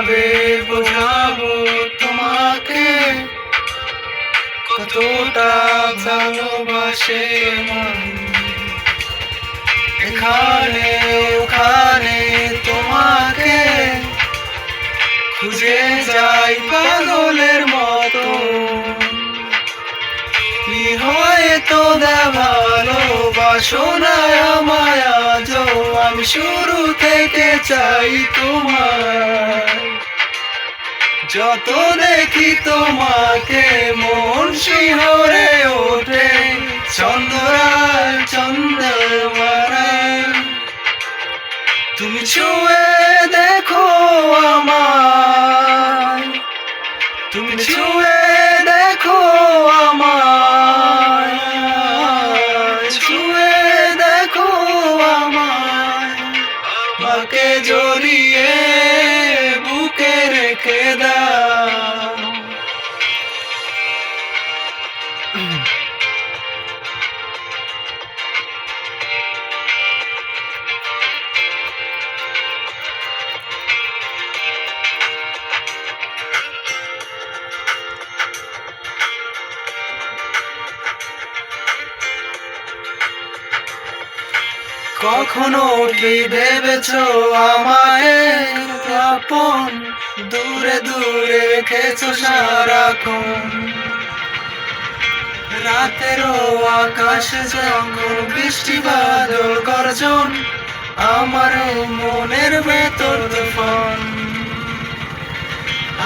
কীভাবে বোঝাবো তোমাকে। কতটা ভালোবাসে এখানে, ওখানে তোমাকে খুঁজে যাই পাগলের মতো। কি হয়তো ভালোবাসো না আমায় আজও, আমি শুরু থেকে চাই তোমার যত দেখি তোমাকে, মন শিহরে ওঠে চন্দ্রার চন্দ্রমারায়। তুমি ছুঁয়ে দেখো আমায়, তুমি ছুঁয়ে আমাকে জড়িয়ে বুকে রেখে দাও। কখনো কি ভেবেছ আমায়? আপন দূরে দূরে রেখেছ সারাক্ষণ। রাতেরও আকাশে যখন বৃষ্টি বাদল গর্জন আমার মনের ভেতর তুফান।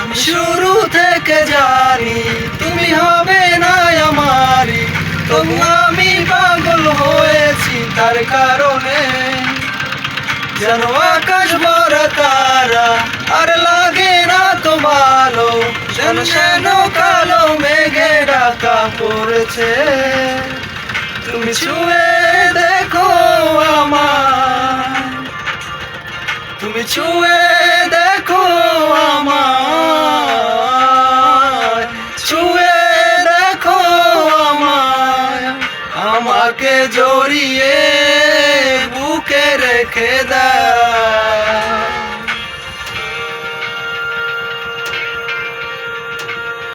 আমি শুরু থেকে জানি তুমি হবে তার কারণে যেন আকাশ ভরা তারা আর লাগে না তো ভালো যেন যেন কালো মেঘে ডাকা পড়েছে। তুমি ছুঁয়ে আমাকে জড়িয়ে বুকে রেখে দাও।